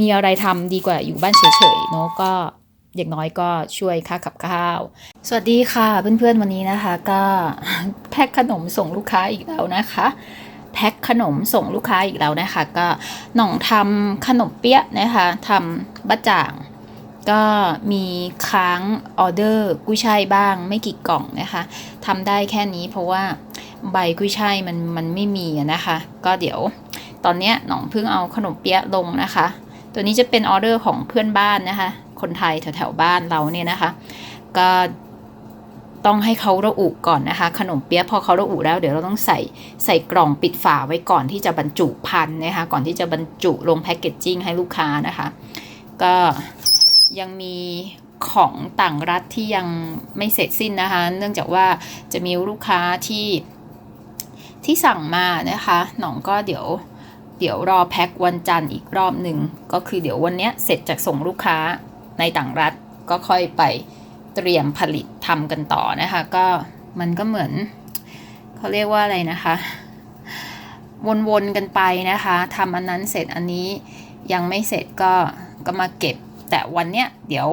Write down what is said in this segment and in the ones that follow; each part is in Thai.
มีอะไรทำดีกว่าอยู่บ้านเฉยๆเนาะก็อย่างน้อยก็ช่วยค่ากับข้าว สวัสดีค่ะเพื่อนๆวันนี้นะคะ ก็แพ็คขนมส่งลูกค้าอีกแล้วนะคะแพ็คขนมส่งลูกค้าอีกแล้วนะคะ ก็หน่องทำขนมเปี๊ยะนะคะทำบะจ่าง ก็มีค้างออเดอร์กุ้ยช่ายบ้างไม่กี่กล่องนะคะทำได้แค่นี้เพราะว่าใบกุ้ยช่ายมันมันไม่มีนะคะ ก็เดี๋ยวตอนเนี้ยหน่องเพิ่งเอาขนมเปี๊ยะลงนะคะ ตัวนี้จะเป็นออเดอร์ของเพื่อนบ้านนะคะ คนไทยแถวๆบ้านเราเนี่ยนะคะ ก็ต้องให้เขาระอุก่อนนะคะ ขนมเปี๊ยะพอเขาระอุแล้วเดี๋ยวเราต้องใส่ใส่กล่องปิดฝาไว้ก่อนที่จะบรรจุพันนะคะ ก่อนที่จะบรรจุลงแพ็กเกจจิ้งให้ลูกค้านะคะ ก็ยังมีของต่างรัฐที่ยังไม่เสร็จสิ้นนะคะ เนื่องจากว่าจะมีลูกค้าที่ที่สั่งมานะคะ หน่องก็เดี๋ยว เดี๋ยวรอแพ็ควันจันทร์อีกรอบหนึ่งก็คือเดี๋ยววันนี้เสร็จจากส่งลูกค้าในต่างรัฐก็ค่อยไปเตรียมผลิตทำกันต่อนะคะ ก็มันก็เหมือนเขาเรียกว่าอะไรนะคะ วนๆกันไปนะคะทำอันนั้นเสร็จอันนี้ยังไม่เสร็จก็ก็มาเก็บ แต่วันเนี้ยเดี๋ยว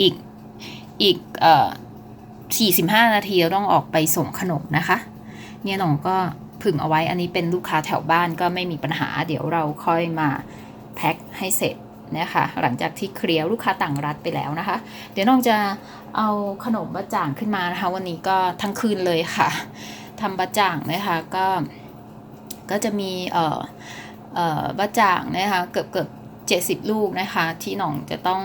อีกอีกเอ่อ45 นาทีเราต้องออกไปส่งขนมนะคะ เนี่ยหนองก็ ผึ่งเอาไว้ อันนี้เป็นลูกค้าแถวบ้านก็ไม่มีปัญหา เดี๋ยวเราค่อยมาแพ็คให้เสร็จนะคะหลังจากที่เคลียร์ลูกค้าต่างรัฐไปแล้วนะคะ เดี๋ยวน้องจะเอาขนมบะจ่างขึ้นมานะคะ วันนี้ก็ทั้งคืนเลยค่ะทำบะจ่างนะคะก็ก็จะมีเอ่อเอ่อบะจ่างนะคะเกือบเกือบเจ็ดสิบลูกนะคะ ที่น่องจะต้อง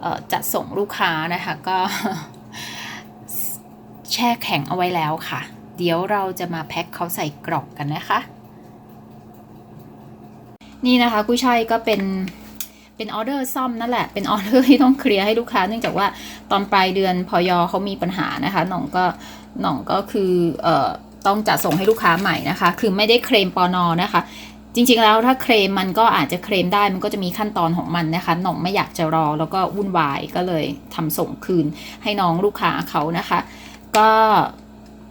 เอ่อจัดส่งลูกค้านะคะก็แช่แข็งเอาไว้แล้วค่ะ เดี๋ยวเราจะมาแพ็คเขาใส่กล่องกันนะคะ นี่นะคะกุ้ยช่ายก็เป็นเป็นออเดอร์ซ่อมนั่นแหละ เป็นออเดอร์ที่ต้องเคลียร์ให้ลูกค้า เนื่องจากว่าตอนปลายเดือนพอยอเขามีปัญหานะคะหน่องก็หน่องก็คือเอ่อต้องจัดส่งให้ลูกค้าใหม่นะคะ คือไม่ได้เคลมปอนอนะคะ จริงๆแล้วถ้าเคลมมันก็อาจจะเคลมได้มันก็จะมีขั้นตอนของมันนะคะหน่องไม่อยากจะรอแล้วก็วุ่นวายก็เลยทำส่งคืนให้น้องลูกค้าเขานะคะ ก็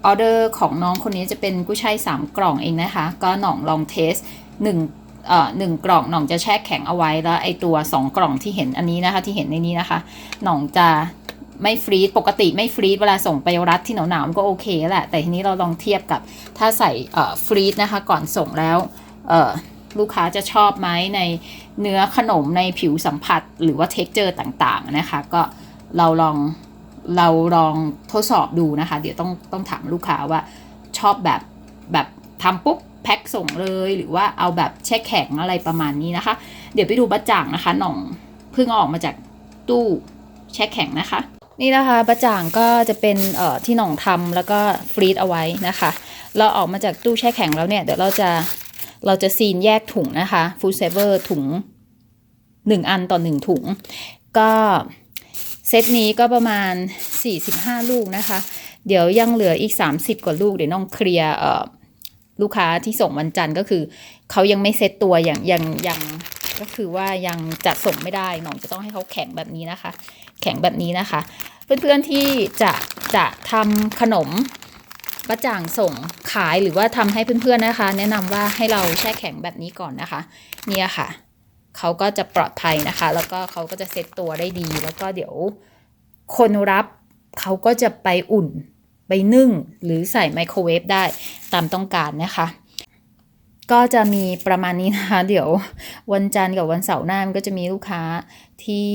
ออเดอร์ของน้องคนนี้จะเป็นกุ้ยช่าย3 กล่องเองนะคะ ก็หน่องลองเทส1เอ่อหนึ่งกล่องหน่องจะแช่แข็งเอาไว้แล้วไอตัว 2 กล่องที่เห็นอันนี้นะคะที่เห็นในนี้นะคะ หน่องจะไม่ฟรีดปกติไม่ฟรีดเวลาส่งไปรัฐที่หนาวๆมันก็โอเคแหละ แต่ทีนี้เราลองเทียบกับถ้าใส่เอ่อฟรีดนะคะก่อนส่งแล้วเอ่อลูกค้าจะชอบไหมในเนื้อขนมในผิวสัมผัสหรือว่าเท็กเจอร์ต่างๆนะคะ ก็เราลอง เราลองทดสอบดูนะคะ เดี๋ยวต้องต้องถามลูกค้าว่าชอบแบบแบบทำปุ๊บแพ็คส่งเลยหรือว่าเอาแบบแช่แข็งอะไรประมาณนี้นะคะ เดี๋ยวไปดูบะจ่างนะคะหน่องเพิ่งออกมาจากตู้แช่แข็งนะคะ นี่นะคะบะจ่างก็จะเป็นเอ่อที่หน่องทำแล้วก็ฟรีดเอาไว้นะคะ เราออกมาจากตู้แช่แข็งแล้วเนี่ยเดี๋ยวเราจะเราจะซีนแยกถุงนะคะฟู้ดเซเวอร์ถุง 1 อันต่อ 1 ถุง ก็ เซตนี้ก็ประมาณ 45 ลูกนะคะ เดี๋ยวยังเหลืออีก 30 กว่าลูก เดี๋ยวน้องเคลียร์ลูกค้าที่ส่งวันจันทร์ก็คือ เขายังไม่เซตตัวอย่างยังยังก็คือว่ายังจัดส่งไม่ได้น้องจะต้องให้เขาแข็งแบบนี้นะคะ แข็งแบบนี้นะคะ เพื่อนๆที่จะจะทำขนมบะจ่างส่งขายหรือว่าทำให้เพื่อนๆนะคะ แนะนำว่าให้เราแช่แข็งแบบนี้ก่อนนะคะ เนี่ยค่ะ เขาก็จะปลอดภัยนะคะ แล้วก็เขาก็จะเซ็ตตัวได้ดี แล้วก็เดี๋ยวคนรับเขาก็จะไปอุ่น ไปนึ่ง หรือใส่ไมโครเวฟได้ตามต้องการนะคะ ก็จะมีประมาณนี้นะคะ เดี๋ยววันจันทร์กับวันเสาร์หน้ามันก็จะมีลูกค้าที่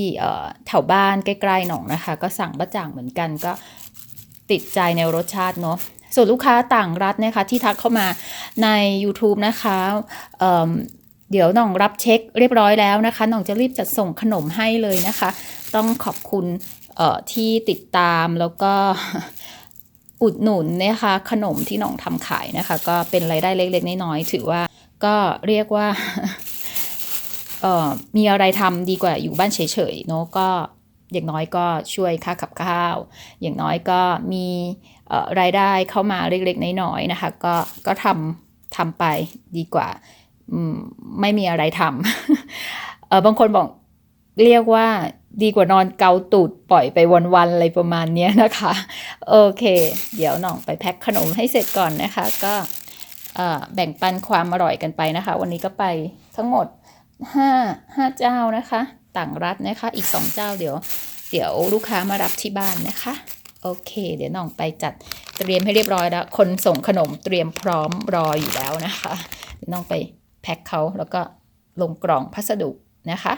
แถวบ้านใกล้ๆหนองนะคะ ก็สั่งบะจ่างเหมือนกันก็ติดใจในรสชาติเนาะส่วนลูกค้าต่างรัฐนะคะที่ทักเข้ามาใน YouTube นะคะ เดี๋ยวน่องรับเช็คเรียบร้อยแล้วนะคะน่องจะรีบจัดส่งขนมให้เลยนะคะ ต้องขอบคุณเอ่อที่ติดตามแล้วก็อุดหนุนนะคะขนมที่น่องทำขายนะคะ ก็เป็นรายได้เล็ก ๆ น้อยๆถือว่าก็เรียกว่าเอ่อมีอะไรทำดีกว่าอยู่บ้านเฉยๆเนาะก็อย่างน้อยก็ช่วยค่ากับข้าว อย่างน้อยก็มีเอ่อรายได้เข้ามาเล็กๆน้อยๆนะคะ ก็ก็ทำทำไปดีกว่า ไม่มีอะไรทำเออบางคนบอกเรียกว่าดีกว่านอนเกาตูดปล่อยไปวันๆอะไรประมาณนี้นะคะ โอเค เดี๋ยวน้องไปแพ็คขนมให้เสร็จก่อนนะคะ ก็แบ่งปันความอร่อยกันไปนะคะ วันนี้ก็ไปทั้งหมดห้าห้าเจ้านะคะ ต่างรัฐนะคะ อีกสองเจ้าเดี๋ยว เดี๋ยวลูกค้ามารับที่บ้านนะคะ โอเค เดี๋ยวน้องไปจัดเตรียมให้เรียบร้อยแล้ว คนส่งขนมเตรียมพร้อมรออยู่แล้วนะคะเดี๋ยวน้องไป แพ็คเขาแล้วก็ลงกล่องพัสดุนะคะ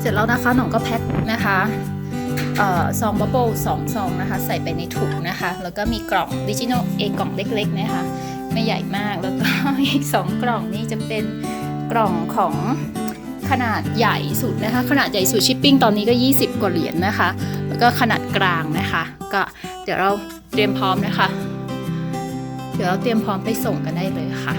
เสร็จแล้วนะคะหน่องก็แพ็คนะคะเอ่อซองบับเบิลสองซองนะคะ ใส่ไปในถุงนะคะ แล้วก็มีกล่องดิจิโนเอกล่องเล็กๆนะคะ ไม่ใหญ่มากแล้วก็อีกสองกล่องนี่จะเป็นกล่องของขนาดใหญ่สุดนะคะ ขนาดใหญ่สุดชิปปิ้งตอนนี้ก็ 20 กว่าเหรียญนะคะ แล้วก็ขนาดกลางนะคะ ก็เดี๋ยวเราเตรียมพร้อมนะคะ เดี๋ยวเราเตรียมพร้อมไปส่งกันได้เลยค่ะ